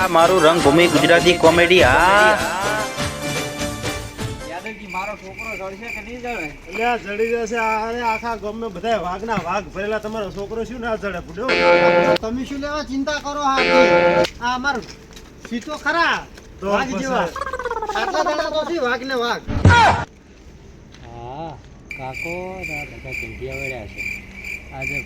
આ મારું રંગભૂમિ ગુજરાતી કોમેડી આ યાદવજી મારો છોકરો જળશે કે નહીં જળે એટલે જડી જશે. આ અરે આખા ગમે બધા વાઘના વાઘ ભરેલા તમારો છોકરો શું ના જડે બુડો તમે શું લેવા ચિંતા કરો હા આ અમાર સીતો ખરા તો વાઘ પછી. જેવા. આટલા દાડા તો છે વાઘ ને વાઘ. હા કાકો બધા ચીંટિયા વળ્યા છે. આજે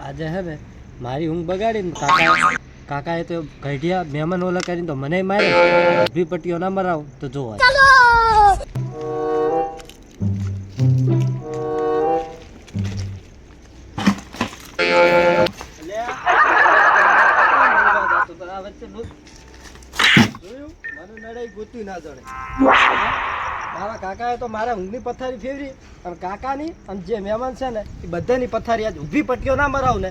આજે હે ને મારી ઊંઘ બગાડીને કાકા કાકાએ તો ઘડિયા મહેમાન ઓલા કરીને તો મને મારે ઊભી પટ્ટીઓ ના મરાવ, તો જોવા. મને નડાઈ ગોતું ના જણે મારા કાકાએ તો મારા ઊંઘની પથારી ફેરવી અને કાકાની અને જે મહેમાન છે ને, એ બધાની પથારી આજ ઊભી પટ્ટીઓ ના મરાવ ને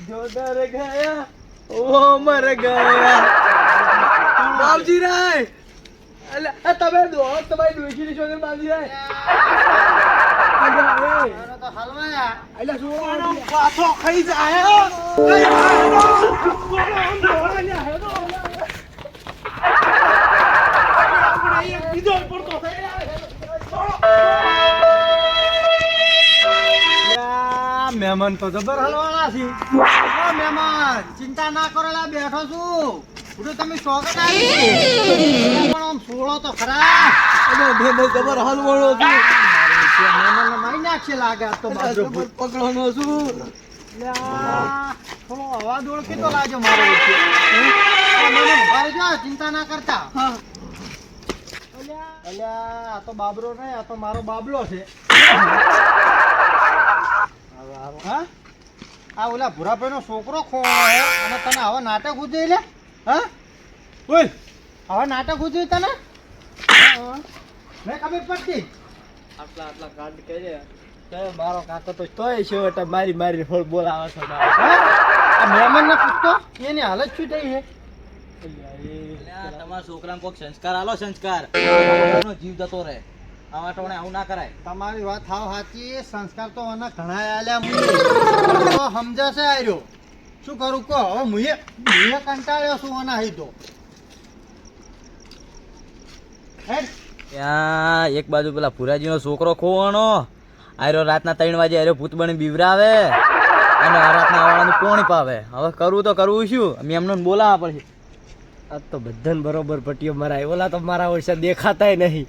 હા. જોડર ગયા ઓ મર ગયા. બાપજી રાય! અલે આ તમે દો તમારી ડોશી ની છોકરી બાપજી રાય. એટલે શું પાછો ખાઈ જાય. મહેમાન તો જબર હલવાના છે. ઓ મહેમાન ચિંતા ના કરો લા બેઠો છું. ઉડો તમે સ્વાગત આવી પણ આમ સોળો તો ખરા. અરે મહેમાન જબર હલવાળો છું. મહેમાન મારી નાખશે લાગે તો બાજુ પકડવાનો છું. થોડો અવાજ ઓળખી તો લાજો મારો ચિંતા ના કરતા. અલ્યા, અલ્યા, આ તો બાબરો નહીં આ તો મારો બાબલો છે. હા? આ ઓલા ભૂરાભાઈ નો છોકરો ખોવાનો છે અને તને હવે નાટક ઉજવી લે? હા? બોલ. હવે નાટક ઉજવી તને? મેં ખબર પડતી. આટલા આટલા કાંડ કર્યા. મારો કાકો તો તોય એટલે મારી મારી ફળ બોલાવે છે મારે. આ મહેમાન ને પૂછતો? એની હાલત શું થઈ છે તમારા છોકરાને કોઈક સંસ્કાર આલો સંસ્કાર. જીવ જતો રહે. આવા ટોણે આવું ના કરાય. તમારી વાત હાવ સાચી સંસ્કાર તો મને ઘણા આલ્યા મુએ. તો સમજાશે આર્યો શું કરું કહો? હવે મુએ મુએ કંટાળ્યો છું આના હી તો ત્યાં એક બાજુ પેલા પુરાજીનો છોકરો ખોવાનો. આયરો રાતના ત્રણ વાગે આયરો ભૂત બની બીવરાવે. અને આ રાતના વાળાનું કોણ પાવે? હવે કરવું તો કરવું શું? અમે એમને બોલાવા પડશે. આજ તો બધાને બરોબર પટ્ટીઓ મારા ઓલા તો મારા વર્ષે દેખાતાય નહીં.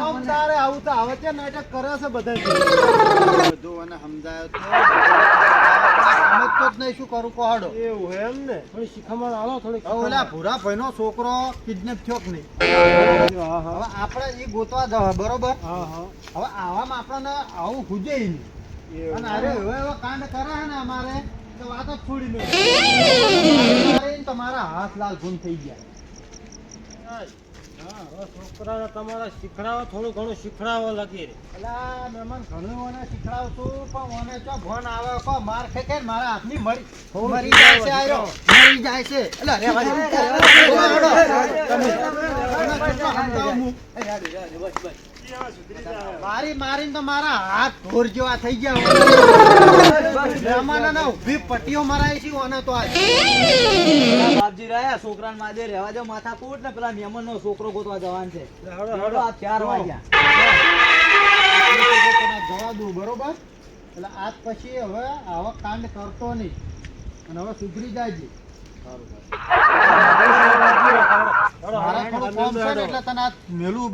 આમ તારે આવું તો આવે છે નાટક કરે છે બધા બધું મને સમજાયો તો જ નહીં શું કરું કોહાડો. એવું એમ ને? થોડી શિખામણ આલો થોડી હવે ઓલા ભૂરા ભાઈનો છોકરો કિડનેપ થયો કે નહીં? હા હા. હવે આપણે એ ગોતવા જવા બરોબર? હા હા. હવે આવામાં આપણને આવું હુજે નહીં. અને અરે હવે એવો કાંડ કરે છે ને અમારે તો વાત જ છોડી નહીં મારીને તો હાથ લાલ ગુમ થઈ ગયા. છોકરાને તમારા શીખડાવો થોડું ઘણું શીખડાવો લાગી રે અલા મહેમાન ઘણું મને શીખડાવશું પણ મને તો ભણ આવે કો માર ખેકે મારા હાથની મરી મરી જાય છે આયો મરી જાય છે અલા રે મારી મારીને તો મારા હાથ ઢોર જેવા થઈ ગયા મહેમાનોને ઊભી પટ્ટીઓ મરાય છે અને તો બાપજી રહ્યા છોકરાને માજે રહેવા જાવ માથા કૂટ ને પેલા મહેમાન નો છોકરો ગોતવા જવાન છે. આ ચાર વાગ્યા. જવા દઉં બરોબર? એટલે આજ પછી હવે આવા કાંડ કરતો નહીં. અને હવે સુધરી જાય એટલે તને મેલું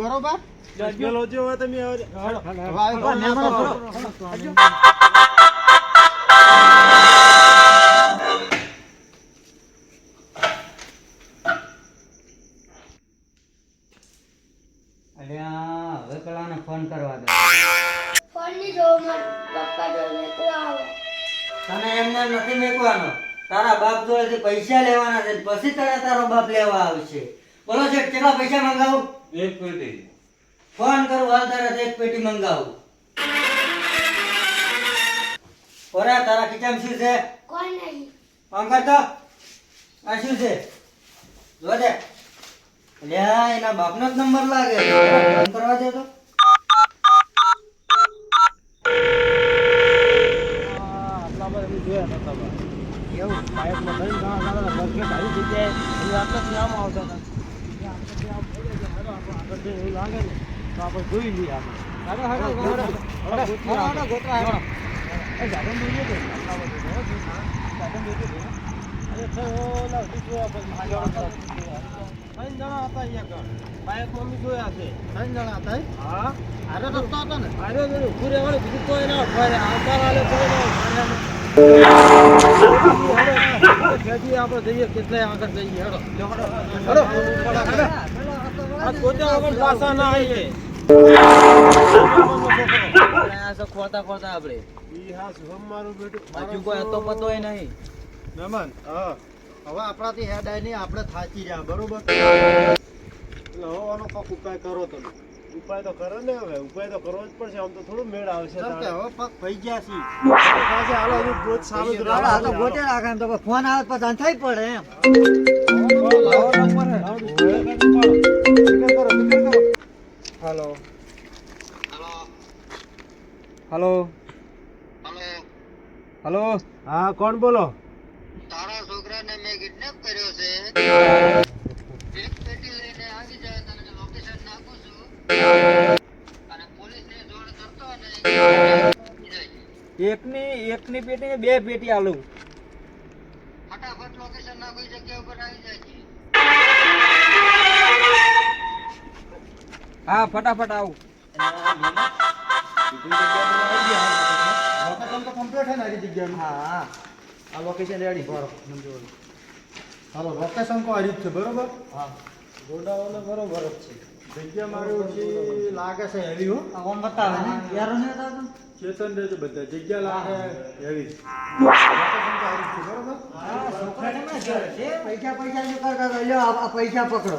ફોન કરવા દે આવે. તને એમને નથી મેકવાનો. તારા બાપ જોડેથી પૈસા લેવાના છે પછી તને તારો બાપ લેવા આવશે. બોલો છે કેટલા પૈસા મંગાવું? એક પેટી. ફોન કરું હાલ તારા એક પેટી મંગાવું. ઓરા તારા ખીચામાં શું છે? કોઈ નહીં. ફોન કરતો? આ શું છે? જો દે. અલ્યા એના બાપનો જ નંબર લાગે. ફોન કરવા દે તો આટલા બધા અમે જોયા નતા બા. એવું બાઇકમાં થઈને ઘણા આવતા હતા આમ થઈ આપણે આગળ એવું લાગે ને તો આપણે જોઈ લઈએ આપણે અરે તો ઓલા જોયા. ત્રણ જણા હતા અહીંયા આગળ. મમ્મી જોયા છે ત્રણ જણા હતા? હા આરો રસ્તો હતો ને આરે ઉભું રહેવાનું બીજું કોઈ ના ફરે આવતા આપણે નહીં મહેમાન હવે આપણાથી હેડાય નહીં આપણે થાચી રહ્યા બરોબર એટલે કોક ઉપાય કરો તમે ઉપાય તો કરો ને હવે ઉપાય તો કરવો જ પડશે. આમ તો થોડું મેળ આવશે હવે પગ ફઈ ગયા છે. હાલો હું ગોત સામે. આ તો ગોતે રાખે તો ફોન આવે પછી થઈ પડે એમ. હાલો. હાલો. હાલો. હા કોણ બોલો? તારા છોકરાને મેં કિડનેપ કર્યો છે એક પેટી લઈને આવી જાય તને લોકેશન નાખું છું અને પોલીસને જોડ કરતો અને એકની એકની પેટી ને બે પેટી આલુ? ફટાફટ લોકેશન ના કોઈ જગ્યા ઉપર આવી જાય હા ફટાફટ આવું. લોકેશન તો કમ્પ્લીટ ને જગ્યાનું હા. આ લોકેશન રેડી બરો હાલો લોકેશન કો આ છે બરોબર? હા. ગોડાઓને બરોબર જ છે. જગ્યા મારી ઓછી લાગે છે હેવી હો. આમ બતાવે ને. યાર ને બતાવતો ચેતન રહે તો બધા. જગ્યા લાગે હેવી. પૈસા પૈસા શું કરતા? લ્યો આ પૈસા પકડો.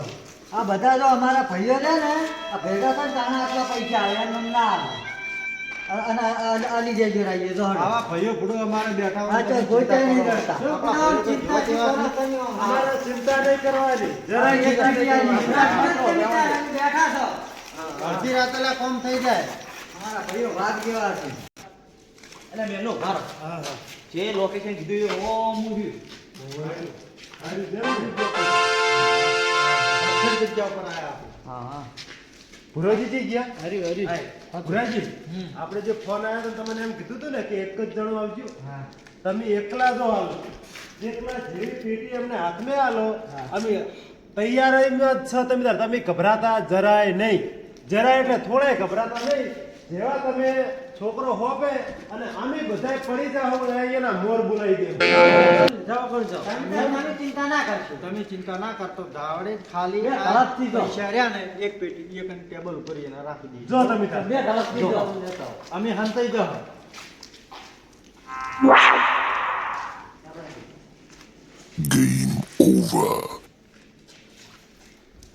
આ બધા જો અમારા ભાઈઓ છે ને આ ભેગા થાય તાણા આટલા પૈસા આવ્યા એમ ના આવે આલી દેજો રાઈએ જો. આવા ભાઈઓ ભૂડો અમારે બેઠા આ તો ગોચાય નહીં કરતા. આપણા ચિંતા ચિંતા છે. ચિંતા નહીં કરવાની. જરા એક જગ્યાએ બેઠા છો. અડધી રાતે લે કોમ થઈ જાય. અમારા ભાઈઓ ભાગ જેવા છે? એટલે મેલો ભાર. હા હા. જે લોકેશન કીધું એ જગ્યા ઉપર આયા હા હા. ભુરાજીજી ગયા? હરી હરી. હા, ભુરાજી આપણે જે ફોન આવ્યો તો તમને એમ કીધું હતું ને કે એક જ જણો આવજો. હા. તમે એકલા જો હાલો એકલા જેવી પેટી અમને હાથમે આલો અમે તૈયાર છો તમે તમે ગભરાતા જરાય નહીં. જરાય એટલે થોડે ગભરાતા નહીં. જેવા તમે છોકરો હોપે અને અમે બધાય પડી જાવ એના મોર બોલાવી દે. જાઓ પણ જાઓ. તમે ચિંતા ના કરશો. તમે ચિંતા ના કરતો ધાવડે ખાલી જાઓ. પૈસા રહ્યા ને એક પેટી એક ટેબલ ઉપર એને રાખી દીધી. જો તમે. બે ગલત જો. અમે આવો. અમે ગેમ જાઓ.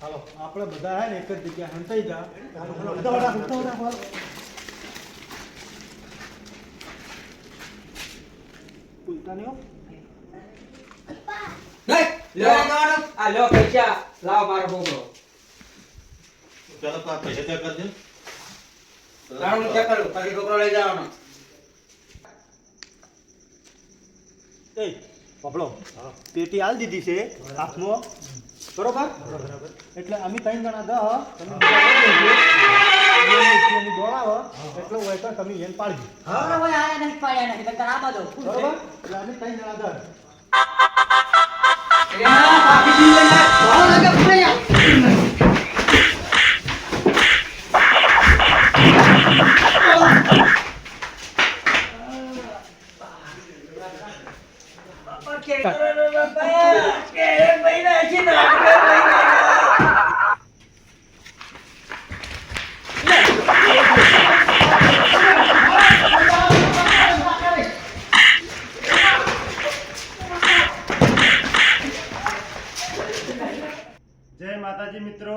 હાલો આપણે બધા હે ને એક જ જગ્યા હંતાઈ જા હાલો, હાલો, ઉતાવળ રાખ, ઉતાવળ રાખ, હાલો. ભૂલતા નહીં હો. નહીં, લ્યો એ જવાનું. આ લ્યો પૈસા. લાવો મારો છોકરો તારું હું ચેક કરું? પછી છોકરો લઈ જવાનો. એ પકડો. પેટી આલ દીધી છે હાથમાં. બરોબર? એટલે અમે ત્રણ જણા દહ તમે દોડાવો હોય તો તમે એને પાડજો દો બરોબર એટલે અમે જય માતાજી મિત્રો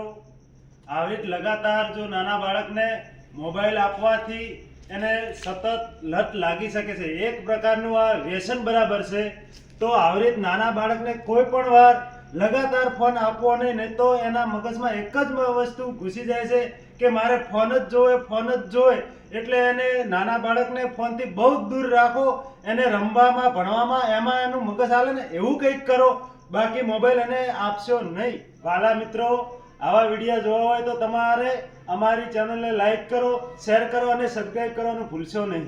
આવી જ લગાતાર જો નાના બાળકને મોબાઈલ આપવાથી એને સતત લત લાગી શકે છે. એક પ્રકારનું આ વ્યસન બરાબર છે. તો આવી રીત નાના બાળકને કોઈ પણ વાર લગાતાર ફોન આપવો નહીં નહીં તો એના મગજમાં એક જ વસ્તુ ઘૂસી જાય છે કે મારે ફોન જ જોવે, ફોન જ જોવે. એટલે એને નાના બાળકને ફોનથી બહુ જ દૂર રાખો, એને રમવામાં, ભણવામાં, એમાં એનું મગજ હાલે ને એવું કંઈક કરો. બાકી મોબાઈલ એને આપશો નહીં. વાલા મિત્રો આવા વીડિયો જોવા હોય તો તમારે અમારી ચેનલને લાઈક કરો શેર કરો અને સબસ્ક્રાઈબ કરવાનું ભૂલશો નહીં.